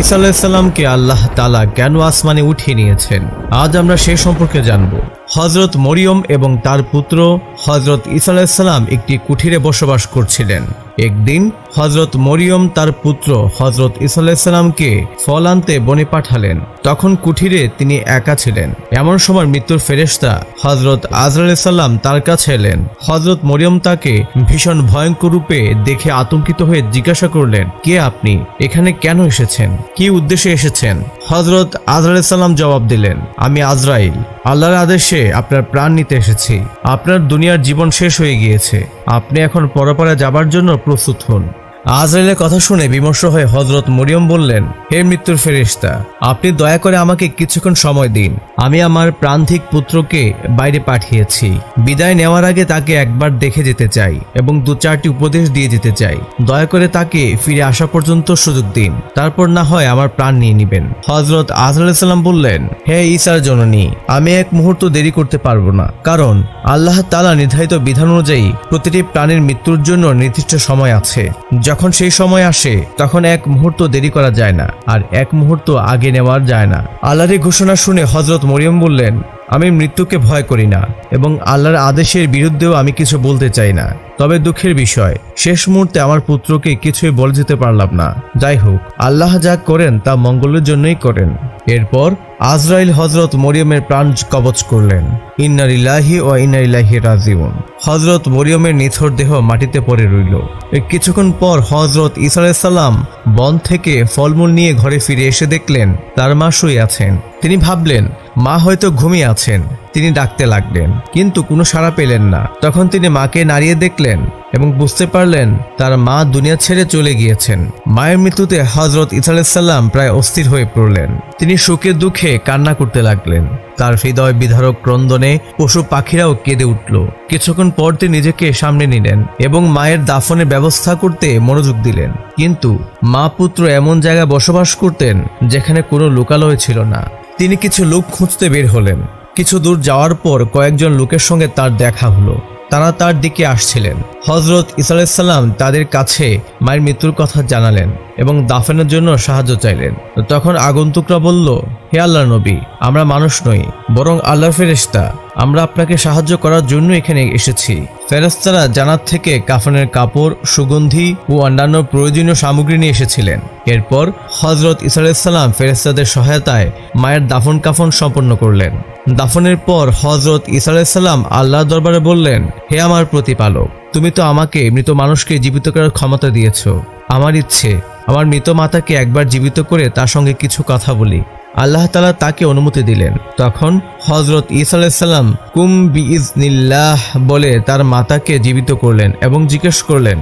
ঈসা আলাইসাল্লামকে আল্লাহ তালা কেন আসমানে উঠিয়ে নিয়েছেন। আজ আমরা সে সম্পর্কে জানব। হজরত মরিয়ম এবং তার পুত্র হজরত ঈসা আলাইসাল্লাম একটি কুঠিরে বসবাস করছিলেন। একদিন হজরত মরিয়ম তার পুত্র হজরত ঈসা আলাইসাল্লামকে ফল আনতে বনে পাঠালেন। তখন কুঠিরে তিনি একা ছিলেন। এমন সময় মৃত্যুর ফেরেশতা হজরত আজরা সাল্লাম তার কাছে এলেন। হজরত মরিয়ম তাকে ভীষণ ভয়ঙ্কর রূপে দেখে আতঙ্কিত হয়ে জিজ্ঞাসা করলেন, কে আপনি? এখানে কেন এসেছেন? কি উদ্দেশ্যে এসেছেন? হজরত আজরা সাল্লাম জবাব দিলেন, আমি আজরাইল। আল্লাহর আদেশে আপনার প্রাণ নিতে এসেছি। আপনার দুনিয়ার জীবন শেষ হয়ে গিয়েছে। আপনি এখন পরপারে যাবার জন্য প্রস্তুত হন। আজরাইলের কথা শুনে বিমর্ষ হয়ে হজরত মরিয়ম বললেন, হে মৃত্যুর ফেরেশতা, আপনি দয়া করে আমাকে কিছুক্ষণ সময় দিন। আমি আমার প্রান্তিক পুত্রকে বাইরে পাঠিয়েছি। বিদায় নেওয়ার আগে তাকে একবার দেখে যেতে চাই এবং দু চারটি উপদেশ দিয়ে যেতে চাই। দয়া করে তাকে ফিরে আসা পর্যন্ত সুযোগ দিন। তারপর না হয় আমার প্রাণ নিয়ে নেবেন। হজরত আজরাইসাল্লাম বললেন, হে ঈসার জননী, আমি এক মুহূর্ত দেরি করতে পারব না, কারণ আল্লাহ তালা নির্ধারিত বিধান অনুযায়ী প্রতিটি প্রাণীর মৃত্যুর জন্য নির্দিষ্ট সময় আছে। যখন সেই সময় আসে, তখন এক মুহূর্ত দেরি করা যায় না, আর এক মুহূর্ত আগে নেওয়ার যায় না। আল্লাহর ঘোষণা শুনে হজরত মরিয়ম বললেন, আমি মৃত্যুকে ভয় করি না, এবং আল্লাহর আদেশের বিরুদ্ধেও আমি কিছু বলতে চাই না। তবে দুঃখের বিষয়, শেষ মুহূর্তে আমার পুত্রকে কিছুই বলে যেতে পারলাম না। যাই হোক, আল্লাহ যা করেন তা মঙ্গলের জন্যই করেন। এরপর আজরাইল হজরত মরিয়মের প্রাণ কবচ করলেন। ইন্নার ইন্নারিল্লাহি ও ইন্নার ইন্নারিল্লাহি রাজিউন। হজরত মরিয়মের নিথর দেহ মাটিতে পড়ে রইল। কিছুক্ষণ পর হজরত ইসা সাল্লাম বন থেকে ফলমূল নিয়ে ঘরে ফিরে এসে দেখলেন, তার মা শুয়ে আছেন। তিনি ভাবলেন, মা হয়তো ঘুমিয়ে আছেন। তিনি ডাকতে লাগলেন, কিন্তু কোনো সাড়া পেলেন না। তখন তিনি মাকে নাড়িয়ে দেখলেন এবং বুঝতে পারলেন তার মা দুনিয়া ছেড়ে চলে গিয়েছেন। মায়ের মৃত্যুতে হজরত ইসাল্লাম প্রায় অস্থির হয়ে পড়লেন। তিনি সুখে দুঃখে কান্না করতে লাগলেন। তার হৃদয় বিধারক ক্রন্দনে পশু পাখিরাও কেঁদে উঠল। কিছুক্ষণ পর তিনি নিজেকে সামনে নিলেন এবং মায়ের দাফনের ব্যবস্থা করতে মনোযোগ দিলেন। কিন্তু মা পুত্র এমন জায়গায় বসবাস করতেন যেখানে কোনো লোকালয় ছিল না। তিনি কিছু লোক খুঁজতে বের হলেন। কিছু দূর যাওয়ার পর কয়েকজন লোকের সঙ্গে তার দেখা হলো। তারা তার দিকে আসছিলেন। হজরত ইসালাম তাদের কাছে মায়ের মৃত্যুর কথা জানালেন এবং দাফনের জন্য সাহায্য চাইলেন। তখন আগন্তুকরা বলল, হে আল্লাহ নবী, আমরা মানুষ নই, বরং আল্লাহ ফেরেশতা। আমরা আপনাকে সাহায্য করার জন্য এখানে এসেছি। ফেরেস্তারা জানাত থেকে কাফনের কাপড়, সুগন্ধি ও অন্যান্য প্রয়োজনীয় সামগ্রী নিয়ে এসেছিলেন। এরপর হজরত ইসালাম ফেরেস্তাদের সহায়তায় মায়ের দাফন কাফন সম্পন্ন করলেন। দাফনের পর হজরত ইসালাম আল্লাহর দরবারে বললেন, হে আমার প্রতিপালক, তুমি তো আমাকে মৃত মানুষকে জীবিত করার ক্ষমতা দিয়েছ। আমার ইচ্ছে আমার মৃত মাতাকে একবার জীবিত করে তার সঙ্গে কিছু কথা বলি। আল্লাহ তালা তাকে অনুমতি দিলেন। তখন হজরত ইসা আলাইসাল্লাম কুম বিজনিল্লাহ বলে তার মাতাকে জীবিত করলেন এবং জিজ্ঞেস করলেন,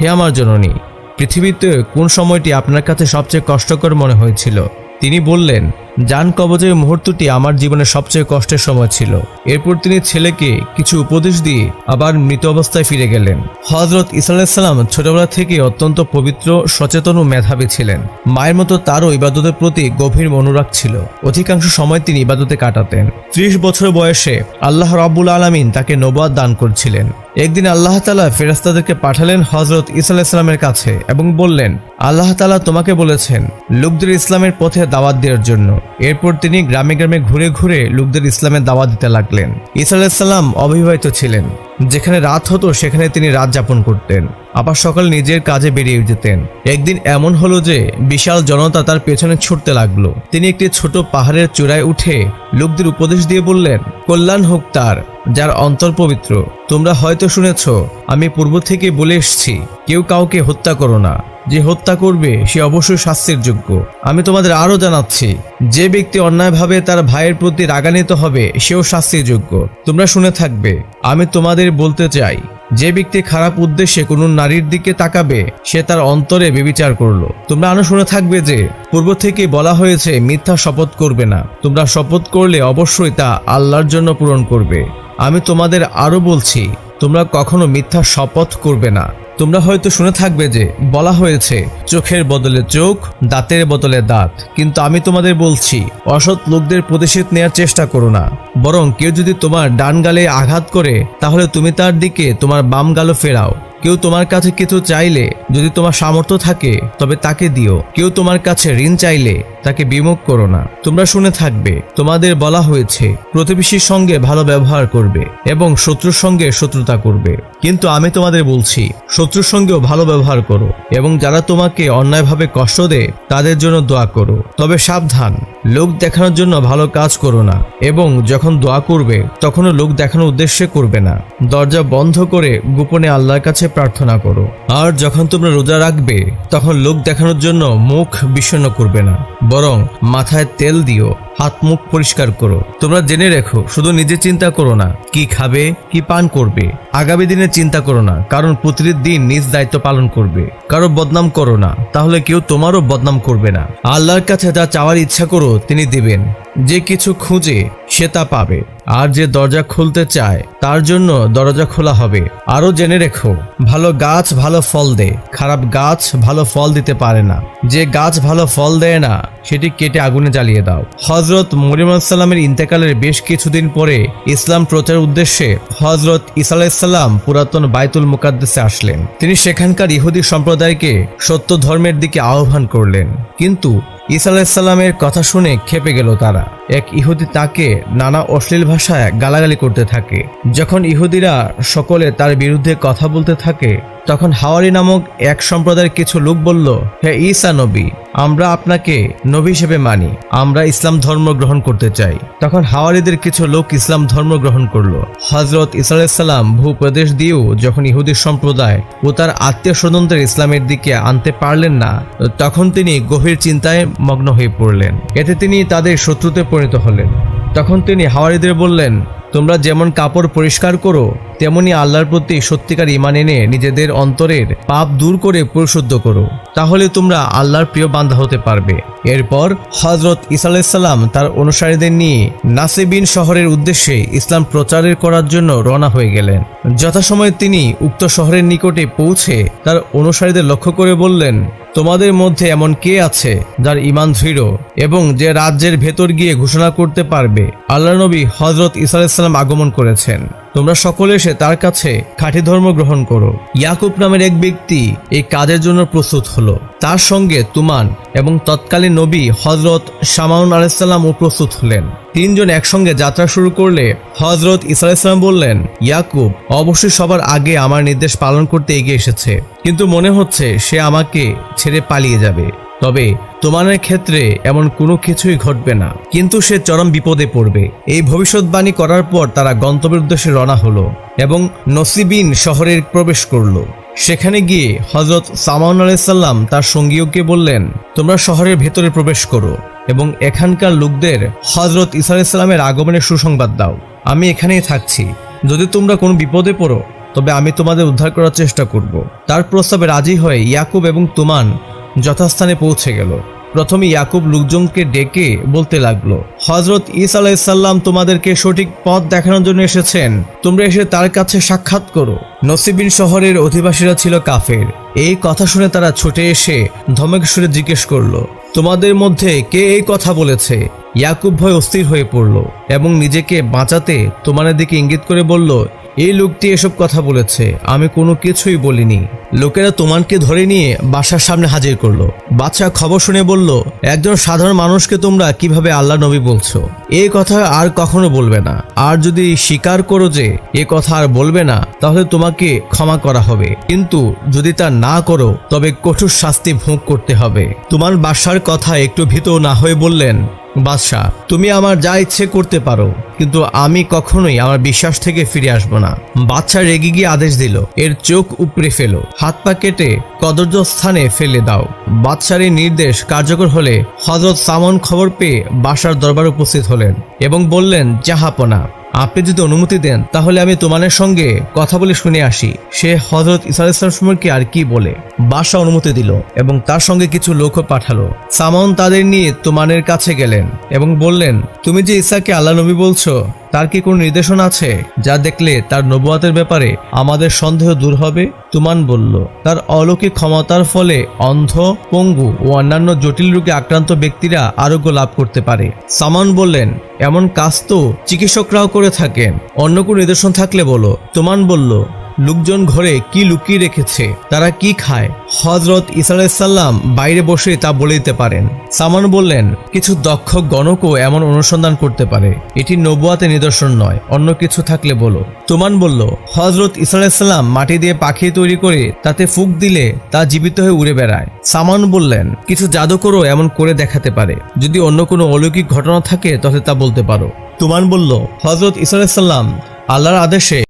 হে আমার জননী, পৃথিবীতে কোন সময়টি আপনার কাছে সবচেয়ে কষ্টকর মনে হয়েছিল? তিনি বললেন যান কবজের মুহূর্তটি আমার জীবনের সবচেয়ে কষ্টের সময় ছিল। এরপর তিনি ছেলেকে কিছু উপদেশ দিয়ে আবার মৃত অবস্থায় ফিরে গেলেন। হজরত ইসাল্লাম ছোটবেলা থেকে অত্যন্ত পবিত্র, সচেতন ও মেধাবী ছিলেন। মায়ের মতো তারও ইবাদতের প্রতি গভীর অনুরাগ ছিল। অধিকাংশ সময় তিনি ইবাদতে কাটাতেন। ত্রিশ বছর বয়সে আল্লাহ রাব্বুল আলমিন তাকে নবাদ দান করছিলেন। একদিন আল্লাহ তালা ফেরাস্তাদেরকে পাঠালেন হজরত ইসা ইসলামের কাছে এবং বললেন, আল্লাহ তালা তোমাকে বলেছেন, লোকদের ইসলামের পথে দাওয়াত দেওয়ার জন্য। এরপর তিনি গ্রামে গ্রামে ঘুরে ঘুরে লোকদের ইসলামের দাওয়া দিতে লাগলেন। ইসা আলাহিসাল্লাম অবিবাহিত ছিলেন। যেখানে রাত হতো, সেখানে তিনি রাত যাপন করতেন। আবার সকাল নিজের কাজে বেরিয়ে যেতেন। একদিন এমন হলো যে, বিশাল জনতা তার পেছনে ছুটতে লাগল। তিনি একটি ছোট পাহাড়ের চূড়ায় উঠে লোকদের উপদেশ দিয়ে বললেন, কল্যাণ হোক তার, যার অন্তর পবিত্র। তোমরা হয়তো শুনেছ, আমি পূর্ব থেকে বলে এসছি, কেউ কাউকে হত্যা করো না। যে হত্যা করবে, সে অবশ্যই শাস্তির যোগ্য। আমি তোমাদের আরও জানাচ্ছি, যে ব্যক্তি অন্যায়ভাবে তার ভাইয়ের প্রতি রাগান্বিত হবে, সেও শাস্তির যোগ্য। তোমরা শুনে থাকবে, আমি তোমাদের বলতে চাই, যে ব্যক্তি খারাপ উদ্দেশ্যে কোনো নারীর দিকে তাকাবে, সে তার অন্তরে বিবিচার করল। তোমরা আরও শুনে থাকবে যে, পূর্ব থেকে বলা হয়েছে, মিথ্যা শপথ করবে না। তোমরা শপথ করলে অবশ্যই তা আল্লাহর জন্য পূরণ করবে। আমি তোমাদের আরও বলছি, তোমরা কখনো মিথ্যা শপথ করবে না। তোমরা হয়তো শুনে থাকবে যে বলা হয়েছে, চোখের বদলে চোখ, দাঁতের বদলে দাঁত। কিন্তু আমি তোমাদের বলছি, অসৎ লোকদের প্রতিষেধ নেওয়ার চেষ্টা করো না। বরং কেউ যদি তোমার ডান গালে আঘাত করে, তাহলে তুমি তার দিকে তোমার বাম গালও ফেরাও। কেউ তোমার কাছে কিছু চাইলে, যদি তোমার সামর্থ্য থাকে, তবে তাকে দিও। কেউ তোমার কাছে ঋণ চাইলে, তাকে বিমুখ করো না। তোমরা শুনে থাকবে, তোমাদের বলা হয়েছে, প্রতিবেশীর সঙ্গে ভালো ব্যবহার করবে এবং শত্রুর সঙ্গে শত্রুতা করবে। কিন্তু আমি তোমাদের বলছি, শত্রুর সঙ্গেও ভালো ব্যবহার করো এবং যারা তোমাকে অন্যায়ভাবে কষ্ট দেয়, তাদের জন্য দোয়া করো। তবে সাবধান, লোক দেখানোর জন্য ভালো কাজ করো না এবং যখন দোয়া করবে, তখনও লোক দেখানোর উদ্দেশ্যে করবে না। দরজা বন্ধ করে গোপনে আল্লাহর কাছে প্রার্থনা করো। আর যখন তোমরা রোজা রাখবে, তখন লোক দেখানোর জন্য মুখ বিষণ্ণ করবে না, বরং মাথায় তেল দিও, হাত মুখ পরিষ্কার করো। তোমরা জেনে রেখো, শুধু নিজে চিন্তা করো না, কি খাবে, কি পান করবে। আগামী দিনে চিন্তা করো না, কারণ প্রতিটি দিন নিজ দায়িত্ব পালন করবে। কারও বদনাম করো না, তাহলে কেউ তোমারও বদনাম করবে না। আল্লাহর কাছে যা চাওয়ার ইচ্ছা করো, তিনি দিবেন। যে কিছু খুঁজে, সে তা পাবে। আর যে দরজা খুলতে চায়, তার জন্য দরজা খোলা হবে। আরও জেনে রেখো, ভালো গাছ ভালো ফল দেয় খারাপ গাছ ভালো ফল দিতে পারে না। যে গাছ ভালো ফল দেয় না, সেটি কেটে আগুনে জ্বালিয়ে দাও। হজরত মরিম সাল্লামের ইন্তেকালের বেশ কিছুদিন পরে ইসলাম প্রচার উদ্দেশ্যে হজরত ইসা আলাইসাল্লাম পুরাতন বাইতুল মুকাদ্দেসে আসলেন। তিনি সেখানকার ইহুদি সম্প্রদায়কে সত্য ধর্মের দিকে আহ্বান করলেন। কিন্তু ঈসা আলাইসাল্লামের কথা শুনে খেপে গেল তারা। এক ইহুদি তাকে নানা অশ্লীল ভাষায় গালাগালি করতে থাকে। যখন ইহুদিরা সকলে তার বিরুদ্ধে কথা বলতে থাকে, তখন হাওয়ারি নামক এক সম্প্রদায়ের কিছু লোক বলল, হে ঈসা নবী, আমরা আপনাকে নবী হিসেবে মানি। আমরা ইসলাম ধর্ম গ্রহণ করতে চাই। তখন হাওয়ারিদের কিছু লোক ইসলাম ধর্ম গ্রহণ করল। হজরত ইসা আলাইসাল্লাম ভূপ্রদেশ দিয়েও যখন ইহুদি সম্প্রদায় ও তার আত্মীয় স্বজনদের ইসলামের দিকে আনতে পারলেন না, তখন তিনি গভীর চিন্তায় মগ্ন হয়ে পড়লেন। এতে তিনি তাদের শত্রুতে পরিণত হলেন। তখন তিনি হাওয়ারিদের বললেন, তোমরা যেমন কাপড় পরিষ্কার করো, তেমনি আল্লাহর প্রতি সত্যিকার ইমান এনে নিজেদের অন্তরের পাপ দূর করে পরিশুদ্ধ করো। তাহলে তোমরা আল্লাহর প্রিয় বান্ধা হতে পারবে। এরপর হজরত ইসা আলাইসাল্লাম তার অনুসারীদের নিয়ে নাসিবিন শহরের উদ্দেশ্যে ইসলাম প্রচারের করার জন্য রওনা হয়ে গেলেন। যথাসময়ে তিনি উক্ত শহরের নিকটে পৌঁছে তার অনুসারীদের লক্ষ্য করে বললেন তোমাদের মধ্যে এমন কে আছে যার ইমান দৃঢ় এবং যে রাজ্যের ভেতর গিয়ে ঘোষণা করতে পারবে? আল্লাহ নবী হজরত ইসা আলাইসাল্লাম আগমন করেছেন। তোমরা সকলে এসে তার কাছে খাঁটি ধর্ম গ্রহণ করো। ইয়াকুব নামের এক ব্যক্তি এই কাজের জন্য প্রস্তুত হলো। তার সঙ্গে তুমান এবং তৎকালীন নবী হজরত শামাউন আলাইসাল্লামও প্রস্তুত হলেন। তিনজন একসঙ্গে যাত্রা শুরু করলে হজরত ইসা আলাইসাল্লাম বললেন, ইয়াকুব, অবশ্যই সবার আগে আমার নির্দেশ পালন করতে এগিয়ে এসেছে। কিন্তু মনে হচ্ছে সে আমাকে ছেড়ে পালিয়ে যাবে। তবে তোমানের ক্ষেত্রে এমন কোনো কিছুই ঘটবে না। কিন্তু সে চরম বিপদে পড়বে। এই ভবিষ্যৎবাণী করার পর তারা গন্তব্যের উদ্দেশ্যে রওনা হলো এবং নসিবিন শহরের প্রবেশ করল। সেখানে গিয়ে হজরত সামাউন আলাইসাল্লাম তার সঙ্গীয়কে বললেন, তোমরা শহরের ভেতরে প্রবেশ করো এবং এখানকার লোকদের হজরত ইসা আলাইসাল্লামের আগমনের সুসংবাদ দাও। আমি এখানেই থাকছি। যদি তোমরা কোনো বিপদে পড়ো, তবে আমি তোমাদের উদ্ধার করার চেষ্টা করব। তার প্রস্তাবে রাজি হয়ে ইয়াকুব এবং তুমান যথাস্থানে পৌঁছে গেল। প্রথমে ইয়াকুব লোকজনকে ডেকে বলতে লাগল হজরত ইসা আলাইসাল্লাম তোমাদেরকে সঠিক পথ দেখানোর জন্য এসেছেন। তোমরা এসে তার কাছে সাক্ষাৎ করো। নসিবিন শহরের অধিবাসীরা ছিল কাফের। এই কথা শুনে তারা ছুটে এসে ধমক সুরে জিজ্ঞেস করল, তোমাদের মধ্যে কে এই কথা বলেছে? ইয়াকুব ভয় অস্থির হয়ে পড়ল এবং নিজেকে বাঁচাতে তোমাদের দিকে ইঙ্গিত করে বলল এই লোকটি এসব কথা বলেছে। আমি কোনো কিছুই বলিনি। লোকেরা তোমানকে ধরে নিয়ে বাসার সামনে হাজির করল। বাচ্চা খবর শুনে বলল, একজন সাধারণ মানুষকে তোমরা কীভাবে আল্লাহ নবী বলছো? এই কথা আর কখনো বলবে না। আর যদি স্বীকার করো যে এ কথা আর বলবে না, তাহলে তোমাকে ক্ষমা করা হবে। কিন্তু যদি তা না করো, তবে কঠোর শাস্তি ভোগ করতে হবে। তোমার বাসার কথা একটু ভীত না হয়ে বললেন বাদশাহ, তুমি আমার যা ইচ্ছে করতে পারো, কিন্তু আমি কখনোই আমার বিশ্বাস থেকে ফিরে আসব না। বাচ্চা রেগে গিয়ে আদেশ দিল, এর চোখ উপড়ে ফেলো, হাত পা কেটে কদর্য স্থানে ফেলে দাও। বাদশার এই নির্দেশ কার্যকর হলে হজরত সামন খবর পেয়ে বাসার দরবার উপস্থিত হলেন এবং বললেন, জাহাপনা। আপনি যদি অনুমতি দেন, তাহলে আমি তোমানের সঙ্গে কথা বলে শুনে আসি। সে হজরত ইসা সম্পর্কে আর কি বলে? বাসা অনুমতি দিল এবং তার সঙ্গে কিছু লোকও পাঠালো। সামন তাদের নিয়ে তোমানের কাছে গেলেন এবং বললেন, তুমি যে ইসাকে আল্লাহ নবী বলছো, তার কি কোনো নির্দেশনা আছে? যা দেখলে তার নবুয়াতের ব্যাপারে আমাদের সন্দেহ দূর হবে? তুমান বলল, তার অলৌকিক ক্ষমতার ফলে অন্ধ, পঙ্গু ও অন্যান্য জটিল রোগে আক্রান্ত ব্যক্তিরা আরোগ্য লাভ করতে পারে। সামান বললেন, এমন কাজ তো চিকিৎসকরাও করে থাকেন। অন্য কোনো নিদর্শন থাকলে বলো। তোমান বলল লোকজন ঘরে কি লুকিয়ে রেখেছে, তারা কি খায়? হজরত ইসাল্লাম বাইরে বসে তা বলে দিতে পারেন। সামান বললেন, কিছু দক্ষ গণকও এমন অনুসন্ধান করতে পারে। এটি নবুয়াতে নিদর্শন নয়, অন্য কিছু থাকলে বলো। তোমান বলল হজরত ইসাল্লাম মাটি দিয়ে পাখি তৈরি করে তাতে ফুক দিলে তা জীবিত হয়ে উড়ে বেড়ায়। সামান বললেন, কিছু জাদুকরও এমন করে দেখাতে পারে। যদি অন্য কোনো অলৌকিক ঘটনা থাকে, তাহলে তা বলতে পারো। তুমান বলল হজরত ইসাল্লাম আল্লাহর আদেশে